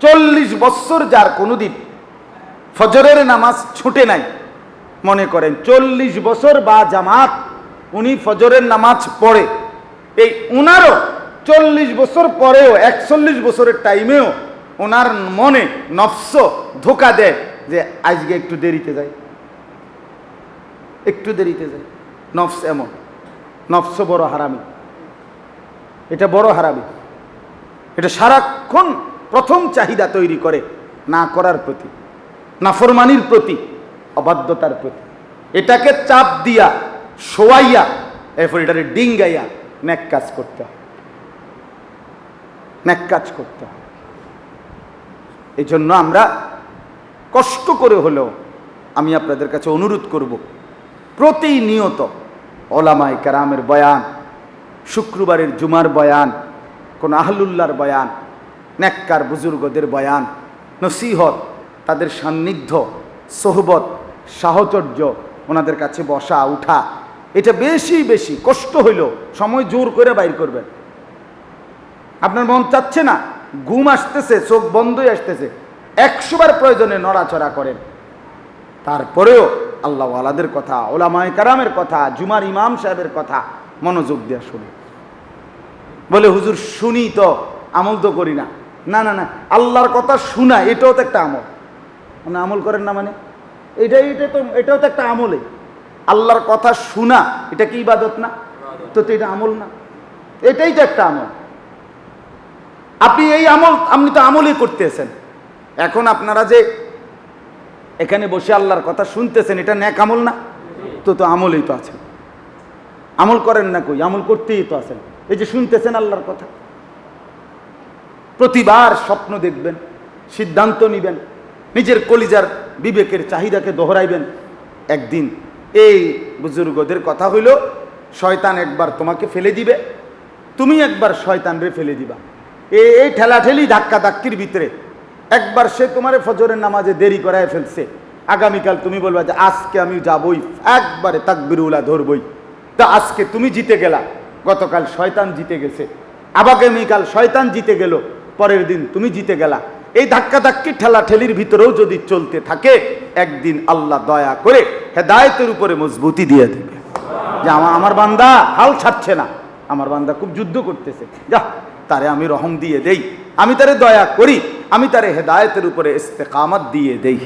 চল্লিশ বৎসর যার কোনোদিন ফজরের নামাজ ছুটে নাই। মনে করেন চল্লিশ বছর বা জামাত, উনি ফজরের নামাজ পড়ে। এই উনারও চল্লিশ বছর পরেও, একচল্লিশ বছরের টাইমেও ওনার মনে নফস ধোকা দেয় যে আজকে একটু দেরিতে যায় একটু দেরিতে যায় নফস এমন। নফস বড় হারামি। এটা বড় হারামি। এটা সারাক্ষণ প্রথম চাহিদা তৈরি করে না করার প্রতি নাফরমানির প্রতি, অবাধ্যতার প্রতি। এটাকে চাপ দিয়া, শোয়াইয়া, এরপর এটারে ডিঙ্গাইয়া ন্যাক কাজ করতে হয়। ন্যাক কাজ করতে হয়। এই জন্য আমরা কষ্ট করে হলেও আমি আপনাদের কাছে অনুরোধ করব, প্রতিনিয়ত ওলামাই কারামের বয়ান, শুক্রবারের জুমার বয়ান, কোন আহলুল্লার বয়ান নেককার বুজুর্গদের বয়ান, নসিহত, তাদের সান্নিধ্য, সোহবত, সাহচর্য ওনাদের কাছে বসা, উঠা। এটা বেশি বেশি কষ্ট হইল, সময় জোর করে বাইর করবেন। আপনার মন চাচ্ছে না? ঘুম আসতেছে, চোখ বন্ধই আসতেছে। একশোবার প্রয়োজনে নড়াচড়া করেন। তারপরেও আল্লাহ আলাদের কথা, ওলামায় কারামের কথা, জুমার ইমাম সাহেবের কথা মনোযোগ দেওয়া শুনি বলে, হুজুর, শুনি তো, আমল তো করি না। না না না আল্লাহর কথা শোনা এটাও তো একটা আমল। মানে আমল করেন না মানে? এটাই এটা তো এটাও তো একটা আমলে। আল্লাহর কথা শোনা এটা কি ইবাদত না? তো তো এটা আমল না। এটাই তো একটা আমল। আপনি এই আমল আপনি তো আমলই করতেছেন। এখন আপনারা যে এখানে বসে আল্লাহর কথা শুনতেছেন এটা ন্যাক আমল না? তো তো আমলই তো আছেন। আমল করেন না কই? আমল করতেই তো আছেন। এই যে শুনতেছেন আল্লাহর কথা। প্রতিবার স্বপ্ন দেখবেন, সিদ্ধান্ত নিবেন, নিজের কলিজার বিবেকের চাহিদাকে দোহরাইবেন। একদিন এই বুজুর্গদের কথা হইল, শয়তান একবার তোমাকে ফেলে দিবে, তুমি একবার শয়তানরে ফেলে দিবা। এই ঠেলাঠেলি ধাক্কা ধাক্কির ভিতরে একবার সে তোমার ফজরের নামাজে দেরি করায় ফেলছে। আগামীকাল তুমি বলবা যে, আজকে আমি যাবই, একবারে তাকবিরুলা ধরবই। তা আজকে তুমি জিতে গেলা, গতকাল শয়তান জিতে গেছে, আগামীকাল শয়তান জিতে গেল। পরের দিন তুমি জিতে গেলা। এই ধাক্কা ধাক্কি ঠেলা ঠেলির ভিতরেও যদি চলতে থাকে, একদিন আল্লাহ দয়া করে হেদায়তের উপরে মজবুতি দিয়ে দেবে। যে আমার আমার বান্দা হাল ছাড়ছে না। আমার বান্দা খুব যুদ্ধ করতেছে। যা, তারে আমি রহম দিয়ে দেই। আমি তারে দয়া করি। আমি তারে হেদায়তের উপরে ইস্তেকামত দিয়ে দেই।